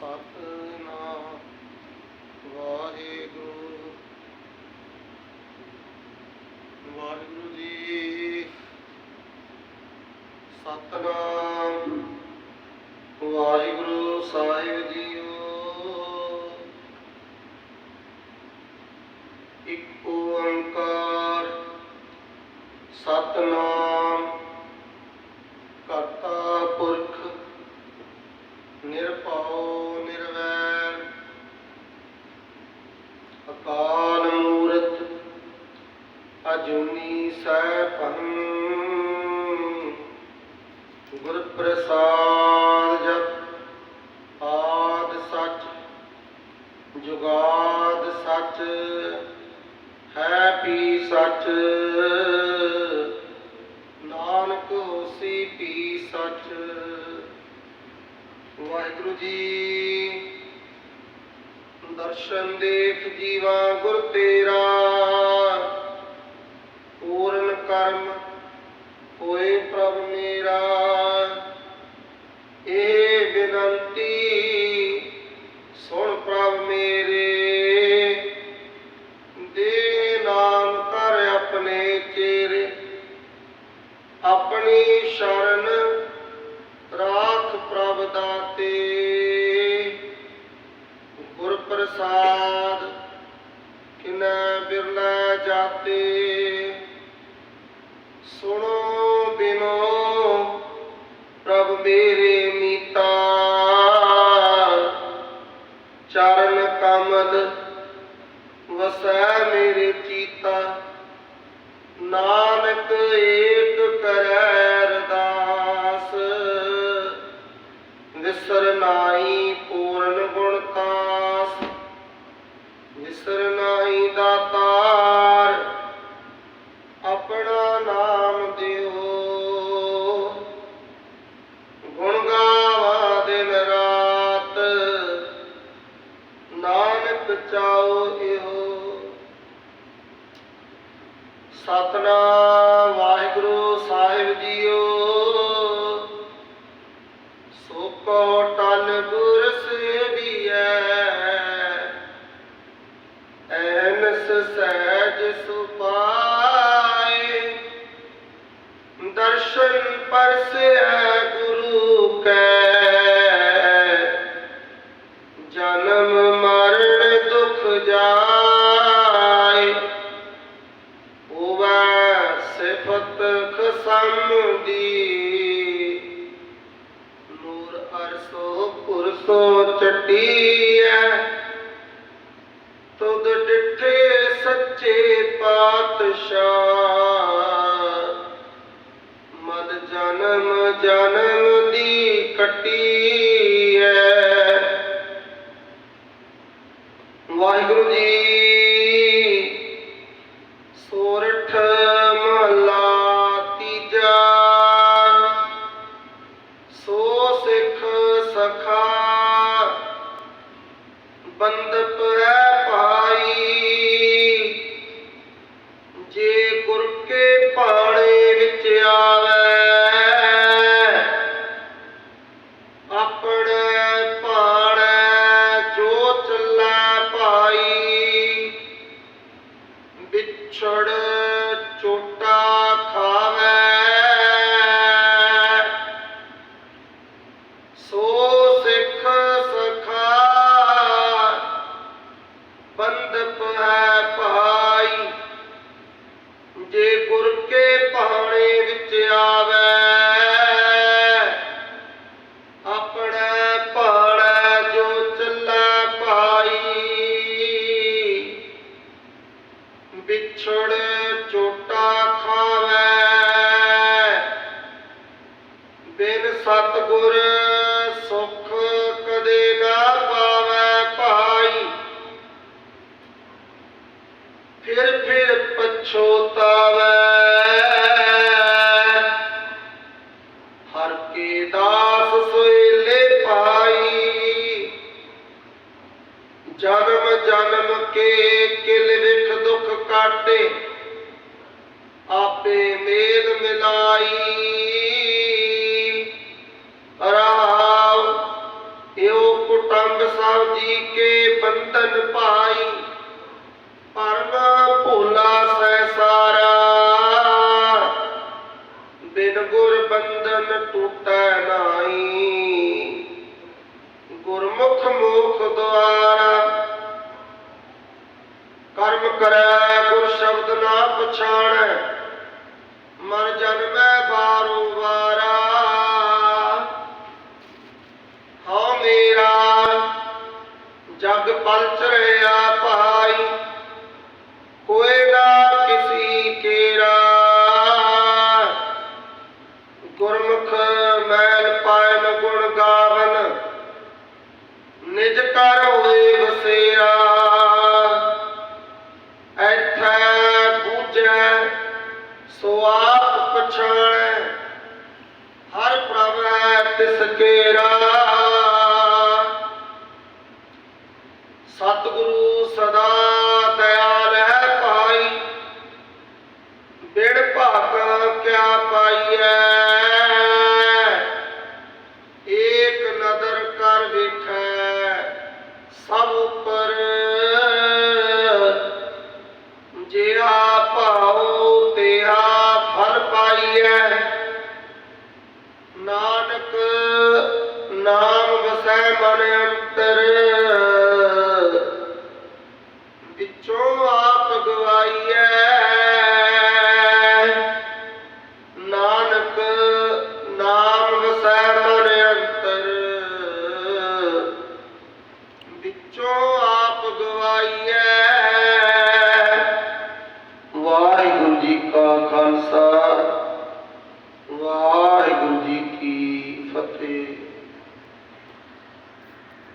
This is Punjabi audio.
ਸਤਨਾਮ। ਵਾਹਿਗੁਰੂ। ਵਾਹਿਗੁਰੂ ਜੀ। ਸਤਨਾਮ। ਵਾਹਿਗੁਰੂ ਸਾਹਿਬ ਜੀਓ। ਇੱਕ ਓੰਕਾਰ। ਸਤਨਾਮ। ਅਜੂਨੀ ਸੈਭੰ ਗੁਰ ਪ੍ਰਸਾਦ ਜਪ, ਆਦ ਸੱਚ, ਜੁਗਾਦ ਸੱਚ, ਹੈ ਪੀ ਸੱਚ, ਨਾਨਕ ਹੋਸੀ ਪੀ ਸੱਚ। ਵਾਹਿਗੁਰੂ ਜੀ, ਦਰਸ਼ਨ ਦੇਖ ਜੀਵਾ ਗੁਰ ਤੇ ਪ੍ਰਸਾਦ, ਕਿਨੈ ਬਿਰਲਾ ਜਾਤੇ। ਸੁਣੋ ਬਿਨੋ, ਪ੍ਰਭ ਮੇਰੇ ਮੀਤਾ। ਚਰਨ ਕਮਲ ਵਸੈ ਮੇਰੇ ਚੀਤਾ। ਨਾਨਕ ਏਕ ਦਰਸ਼ਨ ਗੁਰੂ ਕੈ। ਜਨਮ ਮਰਨ ਦੁਖ ਜਾਏ। ਹੋਵੈ ਸਿਫਤ ਖਸਮ ਦੀ। ਨੂਰ ਅਰਸੋ ਪੁਰਸੋ ਚਟੀਐ। ਤੁਧ ਡਿਠੇ ਸੱਚੇ ਪਾਤਸ਼ਾਹ। ਜਨਮ ਜਨਮ ਦੀ ਕਟੀਐ। ਵਾਹਿਗੁਰੂ ਜੀ ਸੋਰਠ ਮਹਲਾ ਤੀਜਾ। ਸੋ ਸਿੱਖ ਸਖਾ ਬੰਦਪ up ਫਿਰ ਫਿਰ ਪਛੋਤਾਵੇ। ਹਰ ਕੇ ਦਾਸ ਸੋਇਲੇ ਪਾਈ ਜਨਮ ਜਨਮ ਕੇ ਕਿਲ ਵਿਖ ਦੁਖ ਕਾਟੇ। ਆਪੇ ਮੇਲ ਮਿਲਾਈ। ਰਾਵ ਇਉ ਕੁਟੰਬ ਕੇ ਬੰਧਨ ਪਰਮ ਦੁਆਰਾ ਕਰਮ ਕਰੈ, ਗੁਰ ਸ਼ਬਦ ਨਾ ਪਛਾਣੈ ਮਰ ਜਨਮੈ ਬਾਰੋ ਵਾਰਾ। ਹਉ ਮੇਰਾ, ਜਗ ਪਲਚ ਰਿਆ ਭਾਈ ਕੋਏ ਨਾ ਪਾਈਐ। ਏਕ ਨਦਰ ਕਰ ਵੇਖੈ, ਸਭ ਉਪਰ ਜਿਹਾ ਭਾਉ ਤਿਹਾ ਫਲ ਪਾਈਐ। ਨਾਨਕ ਨਾਮ ਵਸੈ ਮਨ ਅੰਤਰ, ਵਿੱਚੋਂ গো